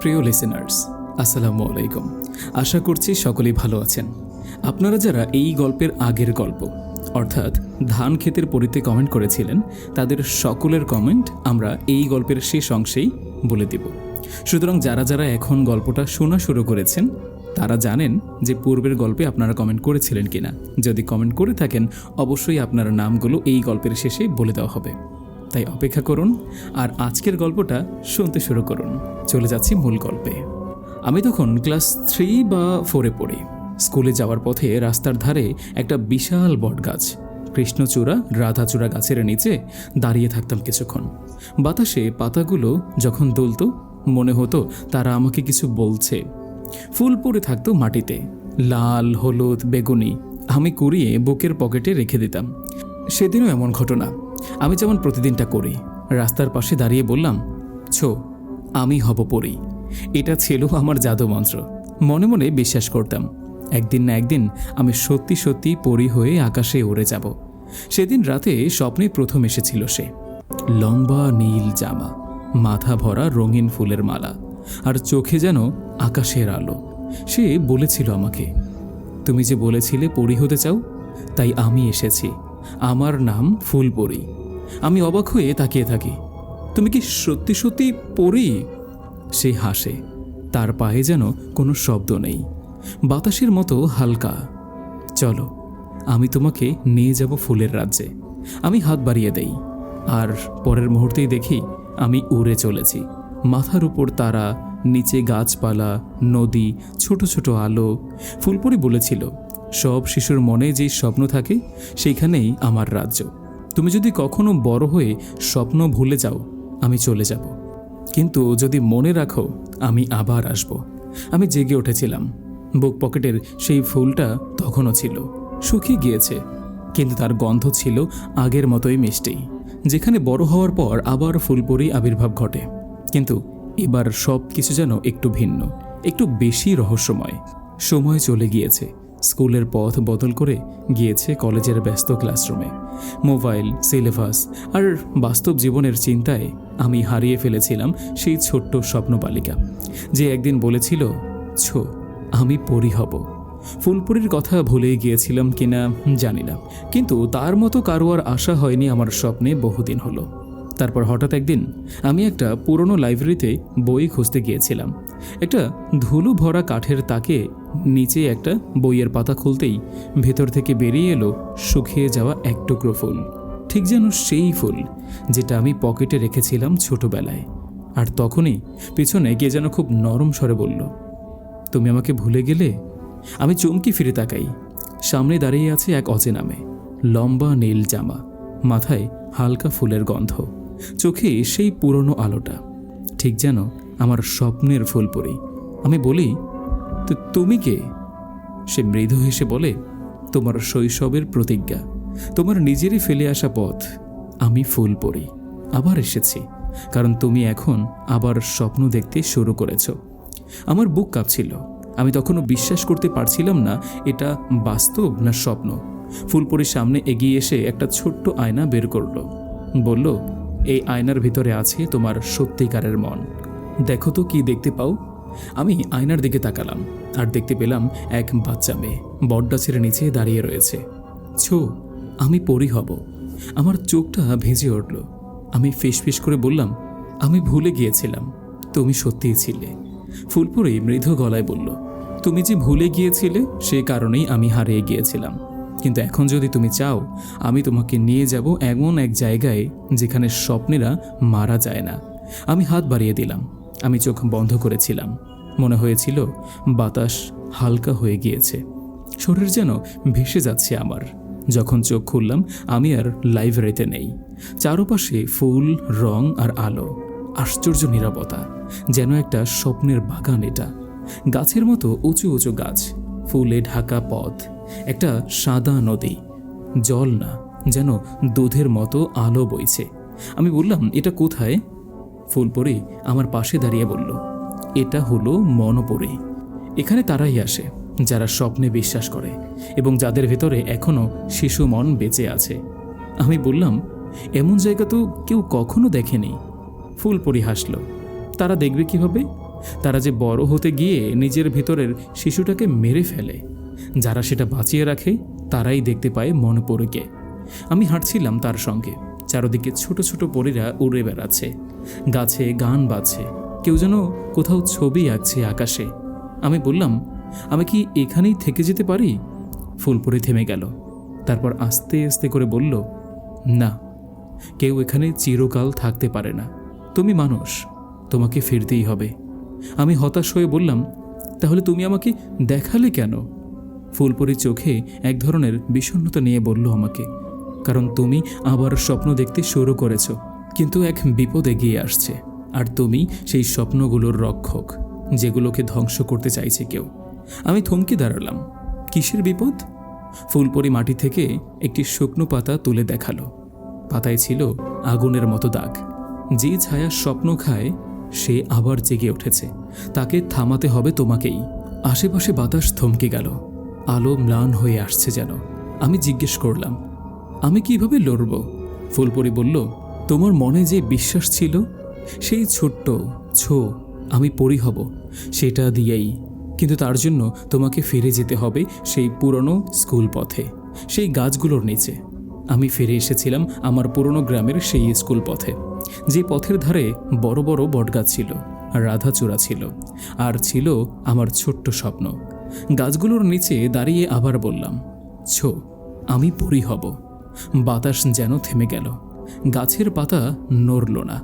প্রিয় লিসেনার্স আসসালামু আলাইকুম। আশা করছি সকলেই ভালো আছেন। আপনারা যারা এই গল্পের আগের গল্প, অর্থাৎ ধান ক্ষেতের পরিতে কমেন্ট করেছিলেন, তাদের সকলের কমেন্ট আমরা এই গল্পের শেষ অংশেই বলে দেব। সুতরাং যারা যারা এখন গল্পটা শোনা শুরু করেছেন, তারা জানেন যে পূর্বের গল্পে আপনারা কমেন্ট করেছিলেন কিনা। যদি কমেন্ট করে থাকেন, অবশ্যই আপনার নামগুলো এই গল্পের শেষে বলে দেওয়া হবে। তাই অপেক্ষা করুন আর আজকের গল্পটা শুনতে শুরু করুন। চলে যাচ্ছি মূল গল্পে। আমি তখন ক্লাস থ্রি বা ফোরে পড়ি। স্কুলে যাওয়ার পথে রাস্তার ধারে একটা বিশাল বটগাছ। কৃষ্ণচূড়া, রাধাচূড়া গাছের নিচে দাঁড়িয়ে থাকতাম কিছুক্ষণ। বাতাসে পাতাগুলো যখন দুলতো, মনে হতো তারা আমাকে কিছু বলছে। ফুল পড়ে থাকতো মাটিতে। লাল, হলুদ, বেগুনি আমি কুড়িয়ে বুকের পকেটে রেখে দিতাম। সেদিনও এমন ঘটনা। আমি যেমন প্রতিদিনটা করি, রাস্তার পাশে দাঁড়িয়ে বললাম, ছো, আমি হব পড়ি এটা ছিল আমার জাদু মন্ত্র। মনে মনে বিশ্বাস করতাম, একদিন না একদিন আমি সত্যি সত্যি পরি হয়ে আকাশে উড়ে যাব। সেদিন রাতে স্বপ্নে প্রথম এসেছিল সে। লম্বা নীল জামা, মাথা ভরা রঙিন ফুলের মালা, আর চোখে যেন আকাশের আলো। সে বলেছিল আমাকে, তুমি যে বলেছিলে পরি হতে চাও, তাই আমি এসেছি। আমার নাম ফুলপরি। আমি অবাক হয়ে তাকিয়ে থাকি। তুমি কি সত্যি সত্যি পরি? সে হাসে। তার পায়ে যেন কোনো শব্দ নেই। বাতাসের মতো হালকা। চলো, আমি তোমাকে নিয়ে যাব ফুলের রাজ্যে। আমি হাত বাড়িয়ে দেই। আর পরের মুহূর্তেই দেখি আমি উড়ে চলেছি। মাথার উপর তারা, নিচে গাছপালা, নদী, ছোট ছোট আলো। ফুলপরি বলেছিল সব শিশুর মনে যেই স্বপ্ন থাকে, সেইখানেই আমার রাজ্য। তুমি যদি কখনো বড় হয়ে স্বপ্ন ভুলে যাও, আমি চলে যাব। কিন্তু যদি মনে রাখো, আমি আবার আসব। আমি জেগে উঠেছিলাম। বুক পকেটের সেই ফুলটা তখনও ছিল। শুকিয়ে গিয়েছে। কিন্তু তার গন্ধ ছিল আগের মতোই মিষ্টি। যেখানে বড় হওয়ার পর আবার ফুলপরি আবির্ভাব ঘটে। কিন্তু এবার সব কিছু যেন একটু ভিন্ন, একটু বেশি রহস্যময়। সময় চলে গিয়েছে। স্কুলের পথ বদল করে গিয়েছে কলেজের ব্যস্ত ক্লাসরুমে। মোবাইল, সিলেবাস আর বাস্তব জীবনের চিন্তায় আমি হারিয়ে ফেলেছিলাম সেই ছোট্ট স্বপ্ন বালিকা যে একদিন বলেছিল, ছো, আমি পড়ি হব। ফুলপুরির কথা ভুলেই গিয়েছিলাম কিনা জানি না। কিন্তু তার মতো কারও আর আশা হয়নি আমার স্বপ্নে বহুদিন হলো। তারপর হঠাৎ একদিন আমি একটা পুরনো লাইব্রেরিতে বই খুঁজতে গিয়েছিলাম। একটা ধুলো ভরা কাঠের তাকে নিচে একটা বইয়ের পাতা খুলতেই ভেতর থেকে বেরিয়ে এলো শুকিয়ে যাওয়া এক টুকরো ফুল। ঠিক যেন সেই ফুল যেটা আমি পকেটে রেখেছিলাম ছোটবেলায়। আর তখনই পিছনে গিয়ে যেন খুব নরম স্বরে বলল, তুমি আমাকে ভুলে গেলে? আমি চমকি ফিরে তাকাই। সামনে দাঁড়িয়ে আছে এক অচেনামে লম্বা নীল জামা, মাথায় হালকা ফুলের গন্ধ। চোখে সেই পুরনো আলোটা। ঠিক যেন আমার স্বপ্নের ফুল পরি আমি বলি, "তো তুমি কে? সে মৃদু হেসে বলে, তোমার শৈশবের প্রতিজ্ঞা। তোমার নিজেরই ফেলে আসা পথ। আমি ফুল পড়ি আবার এসেছি। কারণ তুমি এখন আবার স্বপ্ন দেখতে শুরু করেছ। আমার বুক কাঁপছিল। আমি তখনও বিশ্বাস করতে পারছিলাম না, এটা বাস্তব না স্বপ্ন। ফুলপুরির সামনে এগিয়ে এসে একটা ছোট্ট আয়না বের করল। বলল এই আয়নার ভিতরে আছে তোমার সত্যিকারের মন। দেখো তো কি দেখতে পাও। আমি আয়নার দিকে তাকালাম, আর দেখতে পেলাম এক বাচ্চা মেয়ে বটগাছের নিচে দাঁড়িয়ে রয়েছে। ছো, আমি পরি হব। আমার চোখটা ভেজে উঠল। আমি ফিস করে বললাম, আমি ভুলে গিয়েছিলাম, তুমি সত্যিই ছিলে। ফুলপুরি মৃদু গলায় বলল, তুমি যে ভুলে গিয়েছিলে, সে কারণেই আমি হারিয়ে গিয়েছিলাম। কিন্তু এখন যদি তুমি চাও, আমি তোমাকে নিয়ে যাব এমন এক জায়গায় যেখানে স্বপ্নেরা মারা যায় না। আমি হাত বাড়িয়ে দিলাম, আমি চোখ বন্ধ করেছিলাম। মনে হয়েছিল বাতাস হালকা হয়ে গিয়েছে। শরীর যেন ভেসে যাচ্ছে আমার। যখন চোখ খুললাম, আমি আর লাইব্রেরিতে নেই। চারপাশে ফুল, রং আর আলো, আশ্চর্য নিরাপত্তা যেন একটা স্বপ্নের বাগান এটা। গাছের মতো উঁচু উঁচু গাছ, ফুলে ঢাকা পথ একটা সাদা নদী। জল না, যেন দুধের মতো আলো বইছে। আমি বললাম, এটা কোথায়? ফুলপরি আমার পাশে দাঁড়িয়ে বলল, এটা হলো মনপরি। এখানে তারাই আসে, যারা স্বপ্নে বিশ্বাস করে এবং যাদের ভেতরে এখনও শিশু মন বেঁচে আছে। আমি বললাম, এমন জায়গা তো কেউ কখনো দেখেনি। ফুলপরি হাসল, তারা দেখবে কীভাবে? তারা যে বড় হতে গিয়ে নিজের ভেতরের শিশুটাকে মেরে ফেলে। যারা সেটা বাঁচিয়ে রাখে, তারাই দেখতে পায় মনোপরীকে আমি হাঁটছিলাম তার সঙ্গে। চারদিকে ছোট ছোট পরীরা উড়ে বেড়াচ্ছে। গাছে গান বাজছে। কেউ যেন কোথাও ছবি আঁকছে আকাশে। আমি বললাম, আমি কি এখানেই থেকে যেতে পারি? ফুলপুরি থেমে গেল। তারপর আস্তে আস্তে করে বলল, না, কেউ এখানে চিরকাল থাকতে পারে না। তুমি মানুষ, তোমাকে ফিরতেই হবে। আমি হতাশ হয়ে বললাম, তাহলে তুমি আমাকে দেখালে কেন? ফুলপুরির চোখে এক ধরনের বিষণ্ণতা নিয়ে বলল আমাকে, কারণ তুমি আবার স্বপ্ন দেখতে শুরু করেছ, কিন্তু এক বিপদ এগিয়ে আসছে, আর তুমি সেই স্বপ্নগুলোর রক্ষক, যেগুলোকে ধ্বংস করতে চাইছে কেউ। আমি থমকে দাঁড়ালাম। কিসের বিপদ? ফুলপরি মাটি থেকে একটি শুকনো পাতা তুলে দেখাল। পাতায় ছিল আগুনের মতো দাগ। যে ছায়া স্বপ্ন খায়, সে আবার জেগে উঠেছে। তাকে থামাতে হবে তোমাকেই। আশেপাশে বাতাস থমকে গেল। আলো ম্লান হয়ে আসছে যেন। আমি জিজ্ঞেস করলাম, আমি কীভাবে লড়ব? ফুলপরি বলল, তোমার মনে যে বিশ্বাস ছিল, সেই ছোট্ট ছো আমি পরি হব, সেটা দিয়েই। কিন্তু তার জন্য তোমাকে ফিরে যেতে হবে সেই পুরনো স্কুল পথে, সেই গাছগুলোর নিচে। আমি ফিরে এসেছিলাম আমার পুরনো গ্রামের সেই স্কুল পথে, যে পথের ধারে বড় বড় বটগাছ ছিল, রাধাচূড়া ছিল, আর ছিল আমার ছোট্ট স্বপ্ন। গাছগুলোর নিচে দাঁড়িয়ে আবার বললাম, ছো, আমি পরি হব। বাতাস যেন থেমে গেল। গাছের পাতা নড়ল না।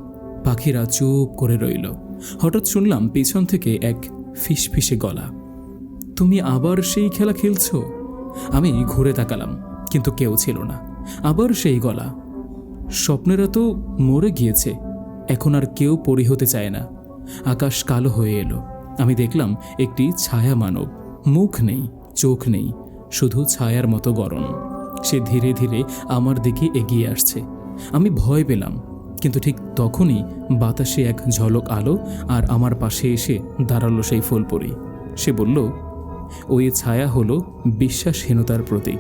পাখিরা চুপ করে রইল। হঠাৎ শুনলাম পিছন থেকে এক ফিসফিসে গলা, তুমি আবার সেই খেলা খেলছ? আমি ঘুরে তাকালাম, কিন্তু কেউ ছিল না। আবার সেই গলা, স্বপ্নেরা তো মরে গিয়েছে, এখন আর কেউ পরি হতে চায় না। আকাশ কালো হয়ে এলো। আমি দেখলাম একটি ছায়া মানব। মুখ নেই, চোখ নেই, শুধু ছায়ার মতো গরম সে ধীরে ধীরে আমার দিকে এগিয়ে আসছে। আমি ভয় পেলাম, কিন্তু ঠিক তখনই বাতাসে এক ঝলক আলো আর আমার পাশে এসে দাঁড়াল সেই ফুলপরি। সে বলল, ওই ছায়া হলো বিশ্বাসহীনতার প্রতীক।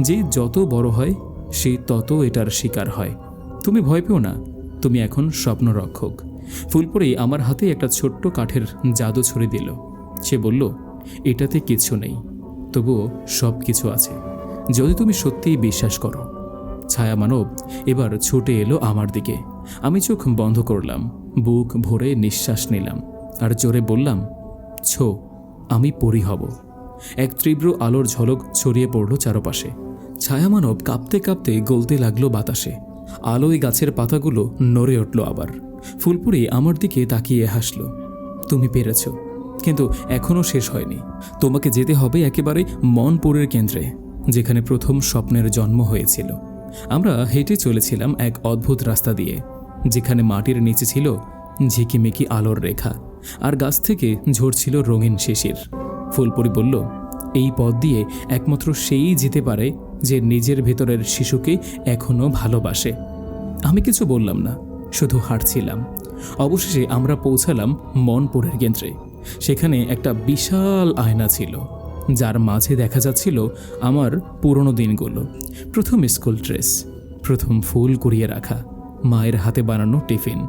যে যত বড় হয়, সে তত এটার শিকার হয়। তুমি ভয় পেও না, তুমি এখন স্বপ্নরক্ষক। ফুলপরি আমার হাতে একটা ছোট্ট কাঠের জাদু ছড়ে দিল। সে বলল এটাতে কিছু নেই, তবুও সব কিছু আছে। যদি তুমি সত্যিই বিশ্বাস করো, ছায়া মানব, এবার ছুটে এলো আমার দিকে। আমি চোখ বন্ধ করলাম, বুক ভরে নিঃশ্বাস নিলাম, আর জোরে বললাম, ছো, আমি পরি হব। এক তীব্র আলোর ঝলক ছড়িয়ে পড়ল চারপাশে। ছায়ামানব কাঁপতে কাঁপতে গলতে লাগল বাতাসে। আলোয় গাছের পাতাগুলো নড়ে উঠল আবার। ফুলপুরি আমার দিকে তাকিয়ে হাসল, তুমি পেরেছ কিন্তু এখনও শেষ হয়নি। তোমাকে যেতে হবে একেবারে মনপুরের কেন্দ্রে, যেখানে প্রথম স্বপ্নের জন্ম হয়েছিল। আমরা হেঁটে চলেছিলাম এক অদ্ভুত রাস্তা দিয়ে, যেখানে মাটির নিচে ছিল ঝিকিমিকি আলোর রেখা, আর গাছ থেকে ঝরছিল রঙিন শিশির। ফুলপুরি বলল, এই পথ দিয়ে একমাত্র সেই যেতে পারে যে নিজের ভেতরের শিশুকে এখনও ভালোবাসে। আমি কিছু বললাম না, শুধু হাঁটছিলাম। অবশেষে আমরা পৌঁছালাম মনপুরের কেন্দ্রে। সেখানে একটা বিশাল আয়না ছিল, যার মাঝে দেখা যাচ্ছিল আমার পুরনো দিনগুলো। প্রথম স্কুল ড্রেস, প্রথম ফুল কুড়িয়ে রাখা, মায়ের হাতে বানানো টিফিন।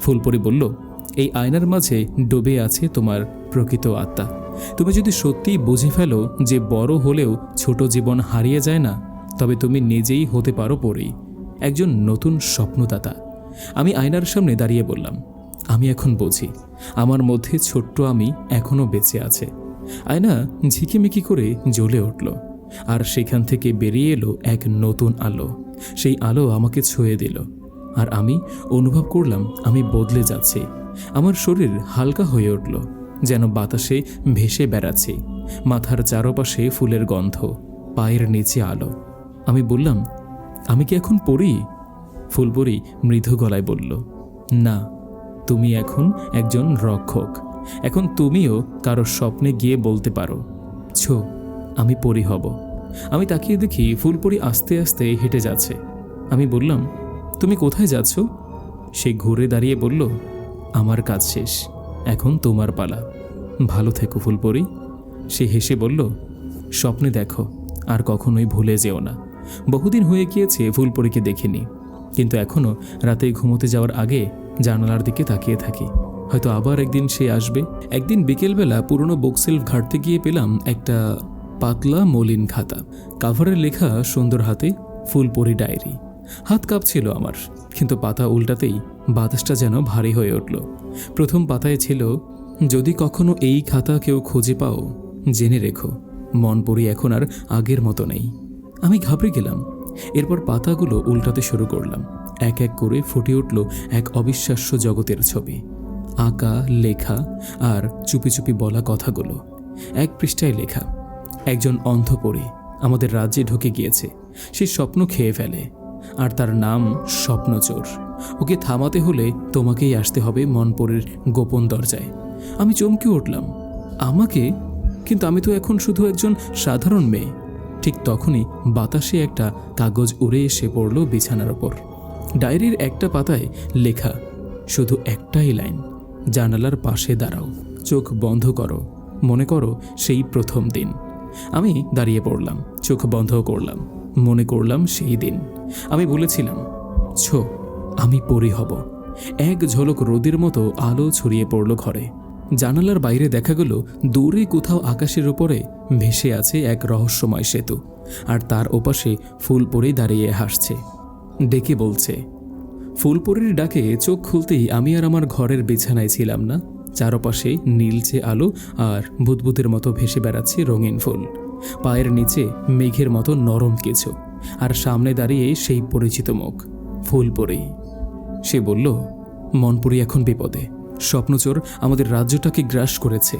ফুলপরি বলল, এই আয়নার মাঝে ডুবে আছে তোমার প্রকৃত আত্মা। তুমি যদি সত্যিই বুঝে ফেলো যে বড় হলেও ছোট জীবন হারিয়ে যায় না, তবে তুমি নিজেই হতে পারো পরেই। একজন নতুন স্বপ্নদাতা। আমি আয়নার সামনে দাঁড়িয়ে বললাম আমি এখন বুঝি। আমার মধ্যে ছোট্ট আমি এখনও বেঁচে আছে। আয়না ঝিকিমিকি করে জ্বলে উঠল। আর সেখান থেকে বেরিয়ে এলো এক নতুন আলো। সেই আলো আমাকে ছুঁয়ে দিল। আর আমি অনুভব করলাম আমি বদলে যাচ্ছি। আমার শরীর হালকা হয়ে উঠল। যেন বাতাসে ভেসে বেড়াচ্ছি। মাথার চারপাশে ফুলের গন্ধ, পায়ের নিচে আলো। আমি বললাম, আমি কি এখন পড়ি? ফুলপরি মৃদু গলায় বলল, না। তুমি এখন একজন রক্ষক। এখন তুমিও কারও স্বপ্নে গিয়ে বলতে পারো, ছো, আমি পরি হব। আমি তাকিয়ে দেখি ফুলপরি আস্তে আস্তে হেঁটে যাচ্ছে। আমি বললাম, তুমি কোথায় যাচ্ছ? সে ঘুরে দাঁড়িয়ে বলল, আমার কাজ শেষ, এখন তোমার পালা। ভালো থেকো ফুলপরি। সে হেসে বলল, স্বপ্নে দেখো, আর কখনোই ভুলে যেও না। বহুদিন হয়ে গিয়েছে ফুলপরিকে দেখিনি, কিন্তু এখনও রাতে ঘুমোতে যাওয়ার আগে জানালার দিকে তাকিয়ে থাকি। হয়তো আবার একদিন সে আসবে। একদিন বিকেলবেলা পুরনো বুকসেলফ ঘাটতে গিয়ে পেলাম একটা পাতলা মলিন খাতা। কাভারের লেখা সুন্দর হাতে, ফুলপরি ডায়েরি। হাত কাঁপছিল আমার, কিন্তু পাতা উল্টাতেই বাতাসটা যেন ভারী হয়ে উঠল। প্রথম পাতায় ছিল, যদি কখনো এই খাতা কেউ খুঁজে পাও, জেনে রেখো, মন পড়ি এখন আর আগের মতো নেই। আমি ঘাবড়ে গেলাম। এরপর পাতাগুলো উল্টাতে শুরু করলাম। এক এক করে ফুটে উঠল এক অবিশ্বাস্য জগতের ছবি। আঁকা, লেখা আর চুপি চুপি বলা কথাগুলো। এক পৃষ্ঠায় লেখা, একজন অন্ধ পড়ে আমাদের রাজ্যে ঢুকে গিয়েছে। সে স্বপ্ন খেয়ে ফেলে। আর তার নাম স্বপ্নচোর। ওকে থামাতে হলে তোমাকেই আসতে হবে মনপুরের গোপন দরজায়। আমি চমকে উঠলাম। আমাকে? কিন্তু আমি তো এখন শুধু একজন সাধারণ মেয়ে। ঠিক তখনই বাতাসে একটা কাগজ উড়ে এসে পড়ল বিছানার ওপর। ডায়েরির একটা পাতায় লেখা, শুধু একটাই লাইন, জানালার পাশে দাঁড়াও, চোখ বন্ধ করো, মনে করো সেই প্রথম দিন। আমি দাঁড়িয়ে পড়লাম, চোখ বন্ধ করলাম, মনে করলাম সেই দিন। আমি বলেছিলাম, ছো, আমি পরি হব। এক ঝলক রোদের মতো আলো ছড়িয়ে পড়ল ঘরে। জানালার বাইরে দেখা গেল, দূরে কোথাও আকাশের উপরে ভেসে আছে এক রহস্যময় সেতু, আর তার ওপাশে ফুল পরে দাঁড়িয়ে হাসছে। ডেকে বলছে, ফুলপুরির ডাকে চোখ খুলতেই আমি আর আমার ঘরের বিছানায় ছিলাম না। চারপাশে নীলচে আলো আর বুদবুদের মতো ভেসে বেড়াচ্ছে রঙিন ফুল। পায়ের নিচে মেঘের মতো নরম কিছু। আর সামনে দাঁড়িয়ে সেই পরিচিত মুখ, ফুলপুরি। সে বলল, মনপুরি এখন বিপদে। স্বপ্নচোর আমাদের রাজ্যটাকে গ্রাস করেছে।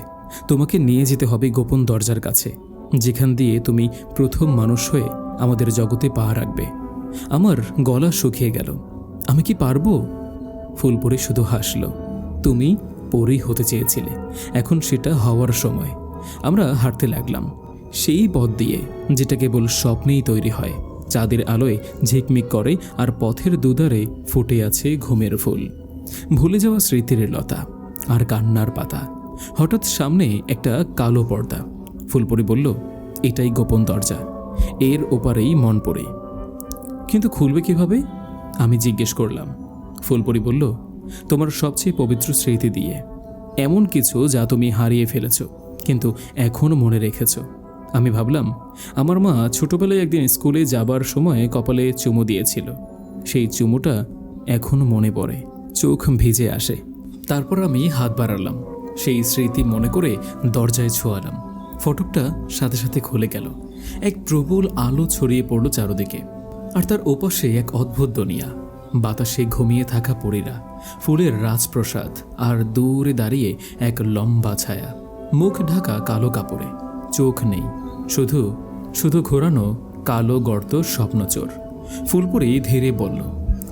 তোমাকে নিয়ে যেতে হবে গোপন দরজার কাছে। যেখান দিয়ে তুমি প্রথম মানুষ হয়ে আমাদের জগতে পা রাখবে। আমার গলা শুকিয়ে গেল। আমি কি পারব? ফুলপুরি শুধু হাসল। তুমি পরেই হতে চেয়েছিলে। এখন সেটা হওয়ার সময়। আমরা হাঁটতে লাগলাম। সেই পথ দিয়ে, যেটা কেবল স্বপ্নেই তৈরি হয়, চাঁদের আলোয় ঝিকমিক করে আর পথের দুধারে ফুটে আছে ঘুমের ফুল। ভুলে যাওয়া স্মৃতির লতা আর কান্নার পাতা। হঠাৎ সামনে একটা কালো পর্দা। ফুলপুরি বলল, এটাই গোপন দরজা। এর ওপারেই মন পড়ে কিন্তু খুলবে কীভাবে? আমি জিজ্ঞেস করলাম। ফুলপরি বলল, তোমার সবচেয়ে পবিত্র স্মৃতি দিয়ে। এমন কিছু যা তুমি হারিয়ে ফেলেছ, কিন্তু এখনও মনে রেখেছ। আমি ভাবলাম, আমার মা ছোটবেলায় একদিন স্কুলে যাবার সময় কপালে চুমু দিয়েছিল। সেই চুমুটা এখনও মনে পড়ে, চোখ ভিজে আসে। তারপর আমি হাত বাড়ালাম, সেই স্মৃতি মনে করে দরজায় ছোঁয়ালাম। ফটকটা সাথে সাথে খুলে গেল। এক প্রবল আলো ছড়িয়ে পড়ল চারদিকে। আর তার ওপাশে এক অদ্ভুত দুনিয়া। বাতাসে ঘুমিয়ে থাকা পরীরা, ফুলের রাজপ্রসাদ আর দূরে দাঁড়িয়ে এক লম্বা ছায়া। মুখ ঢাকা কালো কাপড়ে, চোখ নেই, শুধু শুধু ঘোরানো কালো গর্ত স্বপ্নচোর। ফুলপুরি ধীরে বলল,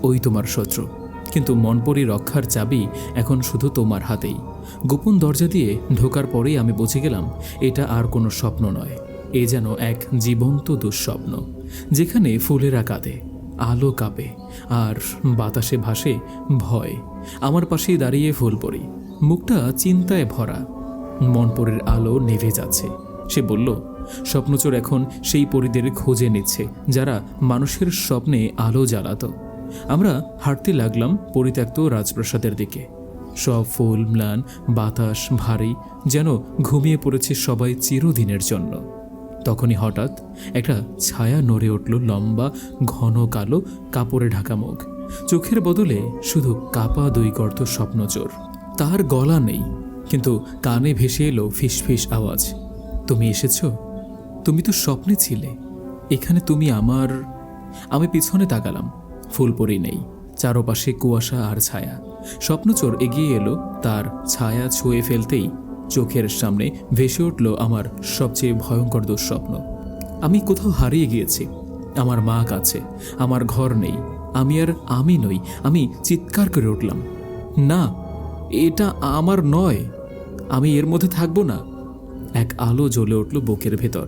ওই তোমার শত্রু। কিন্তু মনপরি রক্ষার চাবি এখন শুধু তোমার হাতেই। গোপন দরজা দিয়ে ঢোকার পরেই আমি বুঝে গেলাম, এটা আর কোনো স্বপ্ন নয়। এ যেন এক জীবন্ত দুঃস্বপ্ন, যেখানে ফুলেরা কাঁদে আলো কাঁপে আর বাতাসে ভাসে ভয়। আমার পাশেই দাঁড়িয়ে ফুল পড়ি। মুখটা চিন্তায় ভরা। মনপরের আলো নেভে যাচ্ছে। সে বলল, স্বপ্নচোর এখন সেই পরিদের খোঁজে নিচ্ছে, যারা মানুষের স্বপ্নে আলো জ্বালাত। আমরা হাঁটতে লাগলাম পরিত্যক্ত রাজপ্রাসাদের দিকে। সব ফুল, ম্লান, বাতাস, ভারী, যেন ঘুমিয়ে পড়েছে সবাই চিরদিনের জন্য। তখনই হঠাৎ একটা ছায়া নড়ে উঠল লম্বা, ঘন, কালো কাপড়ে ঢাকা মুখ। চোখের বদলে শুধু কাপা দুই গর্ত স্বপ্নচোর। তার গলা নেই, কিন্তু কানে ভেসে এলো ফিসফিস আওয়াজ। তুমি এসেছ? তুমি তো স্বপ্নে ছিলে। এখানে তুমি আমার আমি পিছনে তাকালাম ফুলপরি নেই, চারপাশে কুয়াশা আর ছায়া। স্বপ্নচোর এগিয়ে এলো, তার ছায়া ছুঁয়ে ফেলতেই চোখের সামনে ভেসে উঠল আমার সবচেয়ে ভয়ঙ্কর দুঃস্বপ্ন। আমি কোথাও হারিয়ে গিয়েছি। আমার মা কাছে আমার ঘর নেই, আমি আর আমি নই, আমি চিৎকার করে উঠলাম। না, এটা আমার নয়, আমি এর মধ্যে থাকব না। এক আলো জ্বলে উঠল বুকের ভেতর।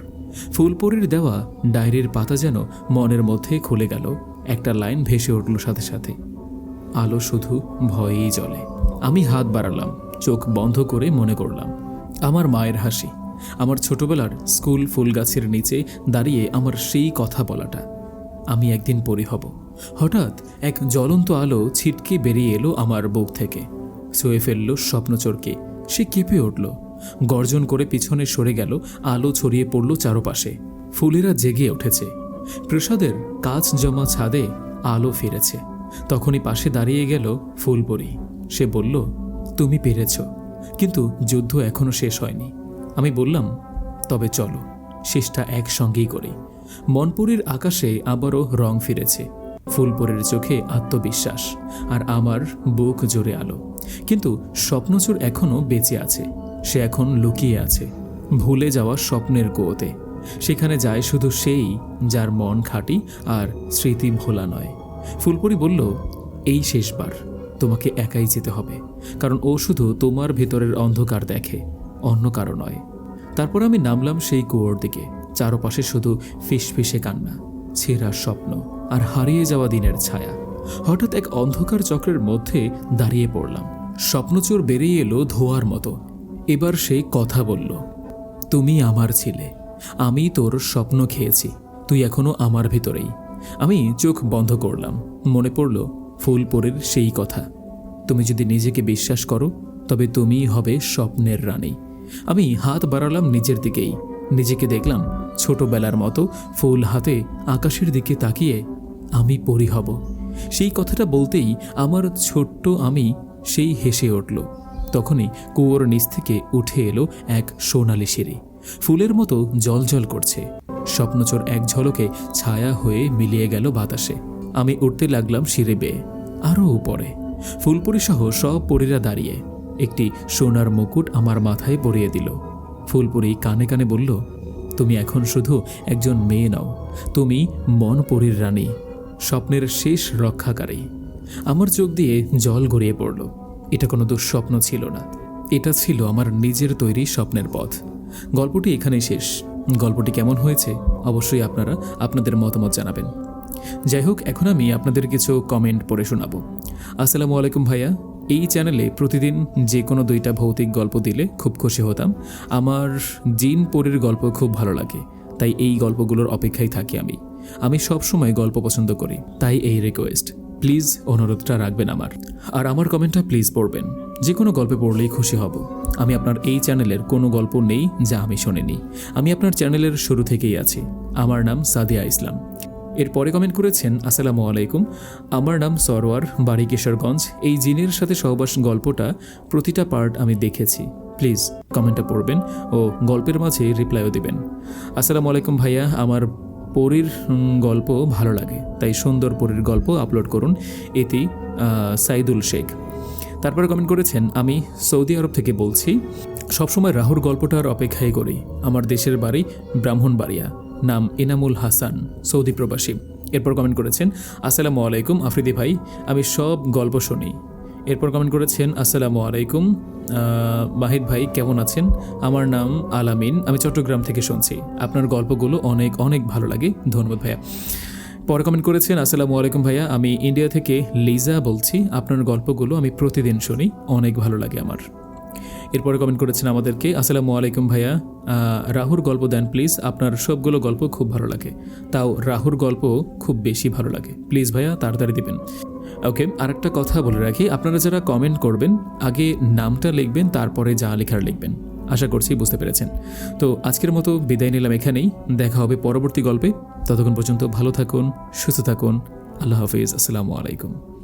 ফুলপুরির দেওয়া ডায়েরির পাতা যেন মনের মধ্যে খুলে গেল, একটা লাইন ভেসে উঠল সাথে সাথে। আলো শুধু ভয়েই জ্বলে। আমি হাত বাড়ালাম। চোখ বন্ধ করে মনে করলাম, আমার মায়ের হাসি, আমার ছোটবেলার স্কুল ফুল গাছের নিচে দাঁড়িয়ে আমার সেই কথা বলাটা। আমি একদিন পরি হব। হঠাৎ এক জ্বলন্ত আলো ছিটকে বেরিয়ে এলো আমার বুক থেকে। ছুঁয়ে ফেলল স্বপ্নচোরকে সে কেঁপে উঠল। গর্জন করে পিছনে সরে গেল, আলো ছড়িয়ে পড়ল চারপাশে। ফুলেরা জেগে উঠেছে। প্রসাদের কাজ জমা ছাদে আলো ফিরেছে। তখনই পাশে দাঁড়িয়ে গেল ফুলপরি। সে বলল তুমি পেরেছ, কিন্তু যুদ্ধ এখনও শেষ হয়নি। আমি বললাম, তবে চলো, শেষটা একসঙ্গেই করি। মনপুরীর আকাশে আবারও রং ফিরেছে, ফুলপুরের চোখে আত্মবিশ্বাস আর আমার বুক জোরে আলো। কিন্তু স্বপ্নচোর এখনও বেঁচে আছে, সে এখন লুকিয়ে আছে, ভুলে যাওয়া স্বপ্নের কুয়োতে। সেখানে যায় শুধু সেই যার মন খাঁটি আর স্মৃতি ভোলা নয়। ফুলপুরি বলল, এই শেষবার। তোমাকে একাই যেতে হবে, কারণ ও শুধু তোমার ভেতরের অন্ধকার দেখে, অন্য কারও নয়। তারপর আমি নামলাম সেই কুয়োর দিকে, চারপাশে শুধু ফিসফিসে কান্না, ছেঁড়া স্বপ্ন আর হারিয়ে যাওয়া দিনের ছায়া। হঠাৎ এক অন্ধকার চক্রের মধ্যে দাঁড়িয়ে পড়লাম। স্বপ্নচোর বেরিয়ে এলো ধোয়ার মতো। এবার সে কথা বলল, তুমি আমার ছিলে, আমি তোর স্বপ্ন খেয়েছি, তুই এখনও আমার ভেতরেই। আমি চোখ বন্ধ করলাম, মনে পড়ল ফুলপুরের সেই কথা। তুমি যদি নিজেকে বিশ্বাস করো, তবে তুমিই হবে স্বপ্নের রানী। আমি হাত বাড়ালাম নিজের দিকেই। নিজেকে দেখলাম ছোটবেলার মতো ফুল হাতে আকাশের দিকে তাকিয়ে আমি পরি হব। সেই কথাটা বলতেই আমার ছোট্ট আমি সেই হেসে উঠল। তখনই কুয়োর নিচ থেকে উঠে এলো এক সোনালি সিঁড়ি। ফুলের মতো জলজল করছে। স্বপ্নচোর এক ঝলকে ছায়া হয়ে মিলিয়ে গেল বাতাসে। আমি উঠতে লাগলাম সিঁড়ি বেয়ে আরও উপরে। ফুলপুরি সহ সব পরীরা দাঁড়িয়ে, একটি সোনার মুকুট আমার মাথায় পরিয়ে দিল। ফুলপুরি কানে কানে বলল, তুমি এখন শুধু একজন মেয়ে নাও, তুমি মন পরীর রানী, স্বপ্নের শেষ রক্ষাকারী। আমার চোখ দিয়ে জল গড়িয়ে পড়ল। এটা কোনো দুঃস্বপ্ন ছিল না। এটা ছিল আমার নিজের তৈরি স্বপ্নের পথ। গল্পটি এখানেই শেষ। গল্পটি কেমন হয়েছে, অবশ্যই আপনারা আপনাদের মতামত জানাবেন। যাই হোক এখন আমি আপনাদের কিছু কমেন্ট পড়ে শোনাবো। আসসালামু আলাইকুম ভাইয়া। এই চ্যানেলে প্রতিদিন যে কোনো দুইটা ভৌতিক গল্প দিলে খুব খুশি হতাম। আমার জিন পরীর গল্প খুব ভালো লাগে, তাই এই গল্পগুলোর অপেক্ষায় থাকি আমি। আমি সব সময় গল্প পছন্দ করি, তাই এই রিকোয়েস্ট প্লিজ অনুরোধটা রাখবেন আমার। আর আমার কমেন্টটা প্লিজ পড়বেন। যে কোনো গল্পে পড়লেই খুশি হব। আমি আপনার এই চ্যানেলের কোনো গল্প নেই যা আমি শোনেনি। আমি আপনার চ্যানেলের শুরু থেকেই আছি। আমার নাম সাদিয়া ইসলাম। এরপরে কমেন্ট করেছেন, আসসালামু আলাইকুম। আমার নাম সরোয়ার বাড়ি কিশোরগঞ্জ। এই জিনের সাথে সহবাস গল্পটা প্রতিটা পার্ট আমি দেখেছি। প্লিজ কমেন্টটা পড়বেন ও গল্পের মাঝে রিপ্লাইও দিবেন। আসসালামু আলাইকুম ভাইয়া, আমার পরীর গল্প ভালো লাগে। তাই সুন্দর পরীর গল্প আপলোড করুন। এটি সাইদুল শেখ। তারপরে কমেন্ট করেছেন, আমি সৌদি আরব থেকে বলছি। সবসময় রাহুর গল্পটার অপেক্ষায় করি। আমার দেশের বাড়ি ব্রাহ্মণবাড়িয়া। নাম এনামুল হাসান, সৌদি প্রবাসী। এরপর কমেন্ট করেছেন, আসসালামু আলাইকুম আফ্রিদি ভাই, আমি সব গল্প শুনি। এরপর কমেন্ট করেছেন, আসসালামু আলাইকুম মাহিদ ভাই, কেমন আছেন? আমার নাম আলামিন, আমি চট্টগ্রাম থেকে শুনছি। আপনার গল্পগুলো অনেক অনেক ভালো লাগে। ধন্যবাদ ভাইয়া। পরে কমেন্ট করেছেন, আসসালামু আলাইকুম ভাইয়া, আমি ইন্ডিয়া থেকে লিজা বলছি। আপনার গল্পগুলো আমি প্রতিদিন শুনি, অনেক ভালো লাগে আমার। এরপরে কমেন্ট করেছেন আমাদেরকে, আসসালামু আলাইকুম ভাইয়া রাহুর গল্প দেন প্লিজ আপনার সবগুলো গল্প খুব ভালো লাগে। তাও রাহুর গল্প খুব বেশি ভালো লাগে। প্লিজ ভাইয়া, তাড়াতাড়ি দিবেন। ওকে আরেকটা কথা বলে রাখি, আপনারা যারা কমেন্ট করবেন, আগে নামটা লিখবেন, তারপরে যা লেখার লিখবেন। আশা করছি বুঝতে পেরেছেন। তো আজকের মতো বিদায় নিলাম এখানেই, দেখা হবে পরবর্তী গল্পে। ততক্ষণ পর্যন্ত ভালো থাকুন, সুস্থ থাকুন। আল্লাহ হাফিজ, আসসালামু আলাইকুম।